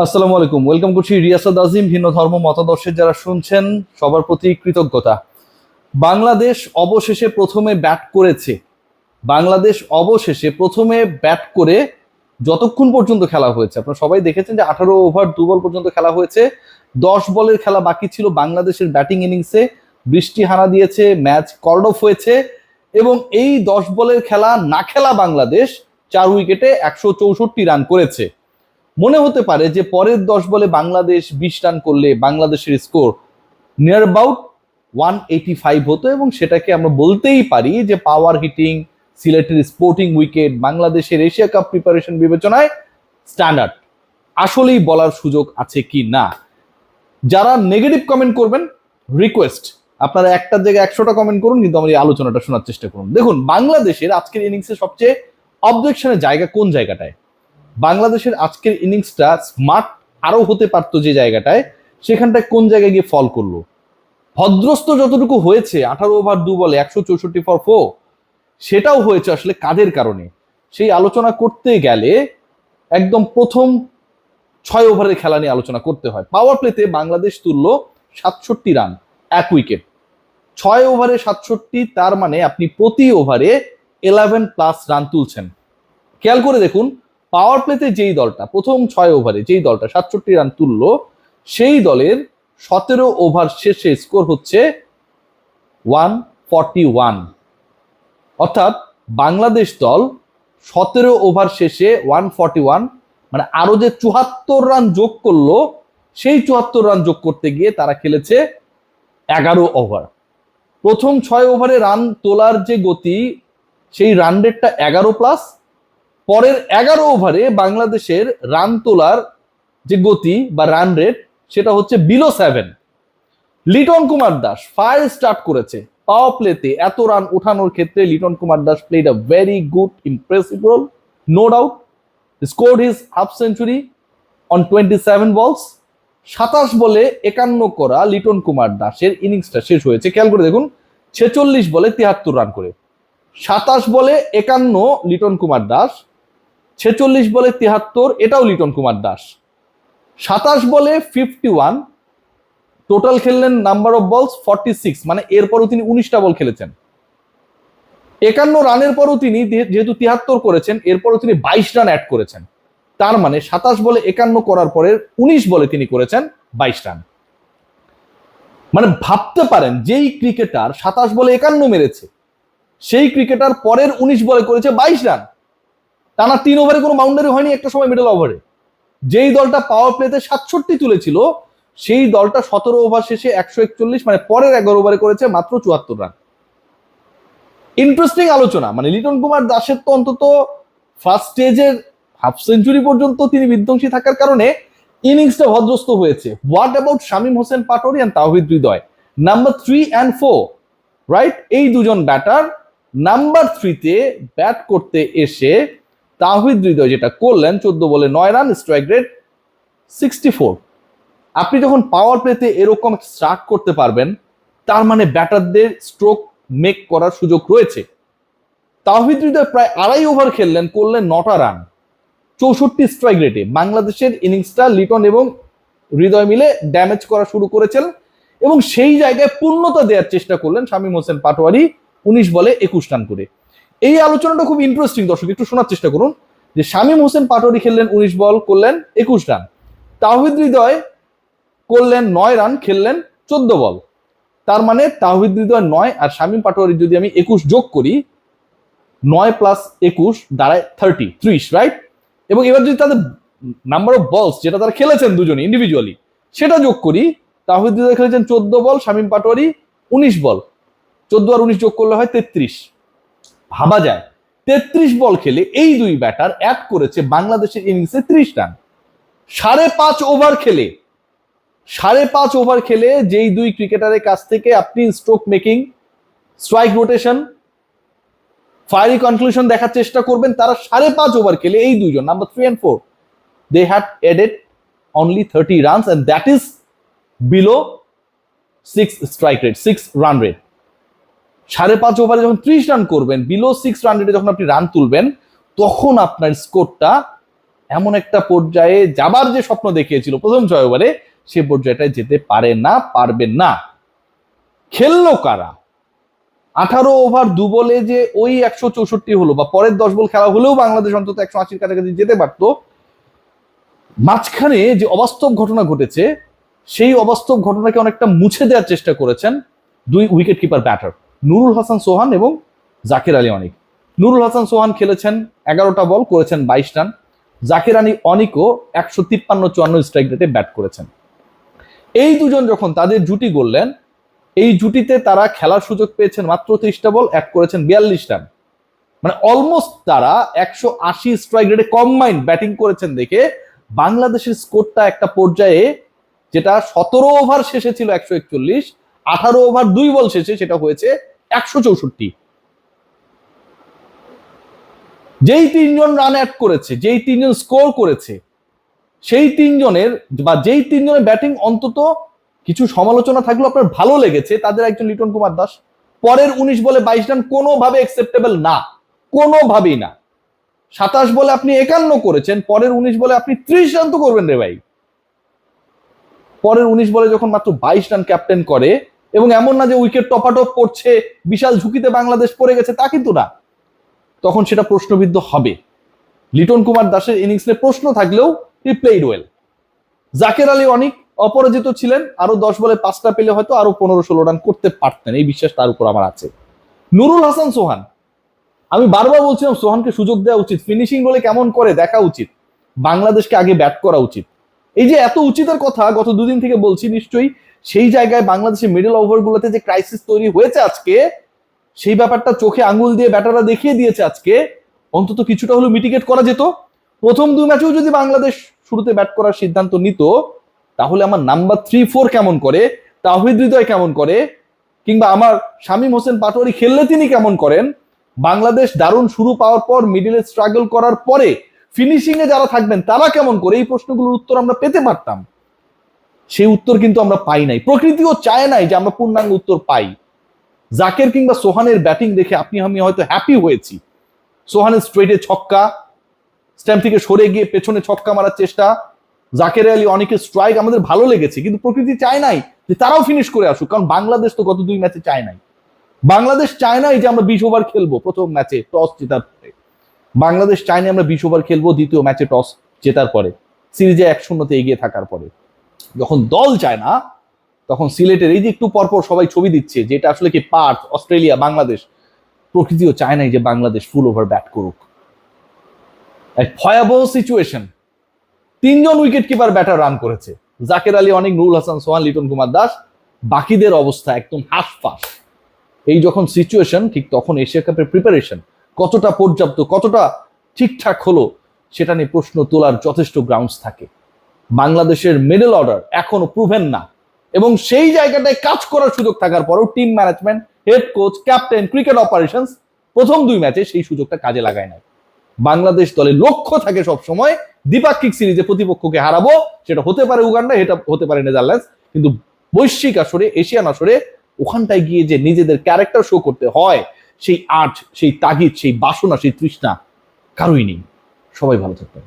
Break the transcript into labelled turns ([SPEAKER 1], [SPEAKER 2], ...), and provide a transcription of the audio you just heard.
[SPEAKER 1] আসসালামু আলাইকুম। ওয়েলকাম করছি রিয়াসাদ আজিম, ভিন্ন ধর্ম মতাদর্শের যারা শুনছেন, সবার প্রতি কৃতজ্ঞতা। বাংলাদেশ অবশেষে প্রথমে ব্যাট করেছে। বাংলাদেশ অবশেষে প্রথমে ব্যাট করে যতক্ষণ পর্যন্ত খেলা হয়েছে। আপনারা সবাই দেখেছেন যে আঠারো ওভার দু বল পর্যন্ত খেলা হয়েছে। দশ বলের খেলা বাকি ছিল বাংলাদেশের ব্যাটিং ইনিংসে। বৃষ্টি হানা দিয়েছে, ম্যাচ কর্ড অফ হয়েছে এবং এই দশ বলের খেলা না খেলা বাংলাদেশ চার উইকেটে একশো চৌষট্টি রান করেছে। মনে হতে পারে যে পরের দশ বলে বাংলাদেশ বিশ রান করলে বাংলাদেশের score near about one eighty five হতো এবং সেটাকে আমরা বলতেই পারি যে পাওয়ার হিটিং সিলেটের স্পোর্টিং উইকেট বাংলাদেশের এশিয়া কাপ প্রিপারেশন বিবেচনায় স্ট্যান্ডার্ড আসলেই বলার সুযোগ আছে কি না? যারা নেগেটিভ কমেন্ট করবেন রিকোয়েস্ট আপনারা একটার জায়গায় একশোটা কমেন্ট করুন, কিন্তু আমার এই আলোচনাটা শোনার চেষ্টা করুন। দেখুন, বাংলাদেশের আজকের ইনিংসে সবচেয়ে অবজেকশনের জায়গা কোন জায়গাটায়? বাংলাদেশের আজকের ইনিংসটা স্মার্ট আরও হতে পারতো যে জায়গাটায়, সেখানটায় কোন জায়গায় গিয়ে ফল করল? ভদ্রস্ত যতটুকু হয়েছে, আঠারো ওভার দু বলে, একশো চৌষট্টি ফর ফো সেটাও হয়েছে আসলে কাদের কারণে? সেই আলোচনা করতে গেলে একদম প্রথম ছয় ওভারের খেলা নিয়ে আলোচনা করতে হয়। পাওয়ার প্লেতে বাংলাদেশ তুলল সাতষট্টি রান এক উইকেট ছয় ওভারে সাতষট্টি, তার মানে আপনি প্রতি ওভারে ইলেভেন প্লাস রান তুলছেন। খেয়াল করে দেখুন পাওয়ার প্লেতে যেই দলটা, প্রথম ছয় ওভারে যেই দলটা সাতষট্টি রান তুললো, সেই দলের সতেরো ওভার শেষে স্কোর হচ্ছে ওয়ান ফর্টি ওয়ান অর্থাৎ বাংলাদেশ দল সতেরো ওভার শেষে ওয়ান ফর্টি ওয়ান মানে আরও যে চুয়াত্তর রান যোগ করল, সেই চুয়াত্তর রান যোগ করতে গিয়ে তারা খেলেছে এগারো ওভার প্রথম ছয় ওভারে রান তোলার যে গতি, সেই রান রেটটা এগারো প্লাস পরের এগারো ওভারে বাংলাদেশের রান তোলার যে গতি বা রান রেট সেটা হচ্ছে below seven Liton Kumar Das fire start করেছে। পাওয়ার প্লেতে এত রান ওঠানোর ক্ষেত্রে Liton Kumar Das played a very good impressive role no doubt score his half century on twenty seven balls সাতাশ বলে একান্ন করা লিটন কুমার দাসের ইনিংসটা শেষ হয়েছে। খেয়াল করে দেখুন, ছেচল্লিশ বলে তিয়াত্তর রান করে। সাতাশ বলে একান্ন লিটন কুমার দাস। ছেচল্লিশ বলে তিয়াত্তর এটাও লিটন কুমার দাস। সাতাশ বলে fifty one total খেললেন number of balls forty six মানে এরপরও তিনি উনিশটা বল খেলেছেন। একান্ন রানের পরও তিনি যেহেতু তিয়াত্তর করেছেন, এরপরও তিনি বাইশ রান অ্যাড করেছেন। তার মানে সাতাশ বলে একান্ন করার পরে উনিশ বলে তিনি করেছেন বাইশ রান মানে ভাবতে পারেন, যেই ক্রিকেটার সাতাশ বলে একান্ন মেরেছে, সেই ক্রিকেটার পরের উনিশ বলে করেছে বাইশ রান টানা তিন ওভারে কোনো বাউন্ডারি হয়নি একটা সময় মিডল ওভারে যেই দলটা পাওয়ার প্লেতে সাতষট্টি তুলেছিল, সেই দলটা সতেরো ওভার শেষে একশো একচল্লিশ মানে পরের এগারো ওভারে করেছে মাত্র চুয়াত্তর রান ইন্টারেস্টিং আলোচনা মানে লিটন কুমার দাসের তো অন্তত ফার্স্ট স্টেজের হাফ সেঞ্চুরি পর্যন্ত তিনি বিধ্বংসী থাকার কারণে ইনিংসটা ভদ্রস্ত হয়েছে। What about Shamim Hossain Patwari and Towhid Hridoy? Number three and four right এই দুজন ব্যাটার নাম্বার থ্রিতে ব্যাট করতে এসে তাহিদ হৃদয় যেটা করলেন, চোদ্দ বলে নয় run strike rate sixty four আপনি যখন পাওয়ার প্লেতে এরকম স্টার্ট করতে পারবেন, তার মানে ব্যাটারদের স্ট্রোক মেক করার সুযোগ রয়েছে। তাহিদ হৃদয় প্রায় আড়াই ওভার খেললেন, করলেন নটা রান। চৌষট্টি স্ট্রাইক রেটে বাংলাদেশের ইনিংসটা লিটন এবং হৃদয় মিলে ড্যামেজ করা শুরু করেছেন এবং সেই জায়গায় পূর্ণতা দেওয়ার চেষ্টা করলেন শামীম হোসেন পাটোয়ারি, উনিশ বলে একুশ রান করে। এই আলোচনাটা খুব ইন্টারেস্টিং দর্শক, একটু শোনার চেষ্টা করুন। যে শামীম হোসেন পাটোয়ারি খেললেন উনিশ বল, করলেন একুশ রান। তাহিদ হৃদয় করলেন নয় রান, খেললেন চোদ্দ বল। তার মানে তাহিদ হৃদয় নয় আর শামীম পাটোয়ারি যদি আমি একুশ যোগ করি, নয় প্লাস একুশ দাঁড়ায় থার্টি ত্রিশ রাইট এবং এবার যদি তাদের নাম্বার অফ বলস যেটা তারা খেলেছেন দুজনে ইন্ডিভিজুয়ালি সেটা যোগ করি তাহিদ হৃদয় খেলেছেন চোদ্দ বল, শামীম পাটোয়ারি উনিশ বল। চোদ্দ আর উনিশ যোগ করলে হয় তেত্রিশ। ভাবা যায়। তেত্রিশ বল খেলে এই দুই ব্যাটার অ্যাড করেছে বাংলাদেশের ইনিংসে ত্রিশ রান। সাড়ে পাঁচ ওভার খেলে, সাড়ে পাঁচ ওভার খেলে যেই দুই ক্রিকেটারের কাছ থেকে আপনি stroke making strike rotation fiery conclusion দেখার চেষ্টা করবেন, তারা সাড়ে পাঁচ ওভার খেলে এই দুইজন number three and four they had added only thirty runs and that is below six strike rate six run rate সাড়ে পাঁচ ওভারে যখন ত্রিশ রান করবেন বিলো সিক্স রেটে যখন আপনি রান তুলবেন, তখন আপনার স্কোরটা এমন একটা পর্যায়ে যাবার যে স্বপ্ন দেখিয়েছিল প্রথম ছয় ওভারে সে পর্যায়টায় যেতে পারে না, পারবে না। খেললো কারা? আঠারো ওভার দু বলে যে ওই একশো চৌষট্টি হলো বা পরের দশ বল খেলা হলেও বাংলাদেশ অন্তত একশো আশির কাছাকাছি যেতে পারতো। মাঝখানে যে অবাস্তব ঘটনা ঘটেছে, সেই অবাস্তব ঘটনাকে অনেকটা মুছে দেওয়ার চেষ্টা করেছেন দুই wicket keeper batter Nurul Hasan Sohan এবং জাকির আলী অনিক। নুরুল হাসান সোহান খেলেছেন এগারোটা বল, করেছেন বাইশ রান। জাকির আলী অনিকও একশো তিপ্পান্ন চুয়ান্ন স্ট্রাইক রেটে ব্যাট করেছেন। এই দুজন যখন তাদের জুটি গড়লেন, এই জুটিতে তারা খেলার সুযোগ পেয়েছেন মাত্র ত্রিশটা বল অ্যাড করেছেন বিয়াল্লিশ রান। মানে অলমোস্ট তারা একশো আশি স্ট্রাইক রেটে কম্বাইন্ড ব্যাটিং করেছেন দেখে বাংলাদেশের স্কোরটা একটা পর্যায়ে যেটা সতেরো ওভার শেষে ছিল একশো একচল্লিশ, আঠারো ওভার দুই বল শেষে সেটা হয়েছে একশো চৌষট্টি। যেই তিনজন রান অ্যাড করেছে, যেই তিনজন স্কোর করেছে, সেই তিনজনের বা যেই তিনজনের ব্যাটিং অন্তত কিছু সমালোচনা থাকলেও আপনার ভালো লেগেছে, তাদের একজন লিটন কুমার দাস। পরের উনিশ বলে বাইশ রান কোনোভাবে অ্যাকসেপ্টেবল না, কোনোভাবেই না। সাতাশ বলে আপনি একান্ন করেছেন, পরের উনিশ বলে আপনি ত্রিশ রান তো করবেন রে ভাই। পরের উনিশ বলে যখন মাত্র বাইশ রান ক্যাপ্টেন করে এবং এমন না যে উইকেট টপাটপ পড়ছে বিশাল ঝুঁকিতে বাংলাদেশ পড়ে গেছে, তা কিন্তু না। তখন সেটা প্রশ্নবিদ্ধ হবে। লিটন কুমার দাসের ইনিংসে প্রশ্ন থাকলেও he played well Zaker Ali অনেক অপরাজিত ছিলেন আরও দশ বলে পাঁচটা পেলে হয়তো আরও পনেরো ষোলো রান করতে পারতেন। এই বিশ্বাস তার উপর আমার আছে। নুরুল হাসান সোহান। আমি বারবার বলছিলাম, সোহানকে সুযোগ দেওয়া উচিত। ফিনিশিং বলে কেমন করে দেখা উচিত। বাংলাদেশকে আগে ব্যাট করা উচিত। এই যে এত উচিতের কথা, গত দুদিন থেকে বলছি নিশ্চয়ই সেই জায়গায় বাংলাদেশের মিডল ওভারগুলোতে যে ক্রাইসিস তৈরি হয়েছে আজকে, সেই ব্যাপারটা চোখে আঙ্গুল দিয়ে ব্যাটাররা দেখিয়ে দিয়েছে আজকে। অন্তত কিছুটা হলেও মিটিগেট করা যেত। প্রথম দুই ম্যাচেও যদি বাংলাদেশ শুরুতে ব্যাট করার সিদ্ধান্ত নিত, তাহলে আমার নাম্বার থ্রি ফোর কেমন করে, তাহিদ হৃদয় কেমন করে, কিংবা আমার শামীম হোসেন পাটোয়ারি খেললে তিনি কেমন করেন, বাংলাদেশ দারুণ শুরু পাওয়ার পর মিডিলে স্ট্রাগল করার পরে ফিনিশিং এ যারা থাকবেন, তারা কেমন করে, এই প্রশ্নগুলোর উত্তর আমরা পেতে পারতাম। সেই উত্তর কিন্তু আমরা পাই নাই। প্রকৃতিও চায় নাই যে আমরা পূর্ণাঙ্গ উত্তর পাই। জাকের কিংবা সোহানের ব্যাটিং দেখে আপনি, আমি হয়তো হ্যাপি হয়েছি। সোহানের স্ট্রেটে ছক্কা স্ট্যাম্প থেকে সরে গিয়ে পেছনে ছক্কা মারার চেষ্টা। জাকের আলী অনেকের স্ট্রাইক আমাদের ভালো লেগেছে, কিন্তু প্রকৃতি চায় নাই যে তারাও ফিনিশ করে আসুক, কারণ বাংলাদেশ তো গত দুই ম্যাচে চায় নাই। বাংলাদেশ চায় নাই যে আমরা বিশ ওভার খেলব প্রথম ম্যাচে টস জেতার পরে। বাংলাদেশ চায় আমরা বিশ ওভার খেলব দ্বিতীয় ম্যাচে টস জেতার পরে। সিরিজে এক শূন্যতে এগিয়ে থাকার পরে। যখন দল চায় না, তখন সিলেটের এই যে একটু পরপর সবাই ছবি দিচ্ছে, যেটা আসলে কি পার্থ, অস্ট্রেলিয়া, বাংলাদেশ, প্রকৃতিও চায় নাই যে বাংলাদেশ ফুল ওভার ব্যাট করুক। এক ভয়াবহ সিচুয়েশন তিনজন উইকেট কিপার ব্যাটার রান করেছে। জাকের আলী অনেক, নুরুল হাসান, সোহান, লিটন কুমার দাস, বাকিদের অবস্থা একদম হাফ হাসফাস। এই যখন সিচুয়েশন ঠিক তখন এশিয়া কাপের প্রিপারেশন কতটা পর্যাপ্ত, কতটা ঠিকঠাক হলো, সেটা নিয়ে প্রশ্ন তোলার যথেষ্ট গ্রাউন্ডস থাকে। বাংলাদেশের মিডল অর্ডার এখনও প্রুভেন না। এবং সেই জায়গাটায় কাজ করার সুযোগ থাকার পরেও team management head coach captain cricket operations প্রথম দুই ম্যাচে সেই সুযোগটা কাজে লাগায় না বাংলাদেশ দলের লক্ষ্য থাকে সব সময় দ্বিপাক্ষিক সিরিজে প্রতিপক্ষকে হারাবো, সেটা হতে পারে উগান্ডা এটা হতে পারে নেদারল্যান্ডস, কিন্তু বৈশ্বিক আসরে, এশিয়ান আসরে ওখানটায় গিয়ে যে নিজেদের ক্যারেক্টার শো করতে হয়, সেই আর্ট সেই তাগিদ, সেই বাসনা, সেই তৃষ্ণা কারোই নেই। সবাই ভালো থাকবেন।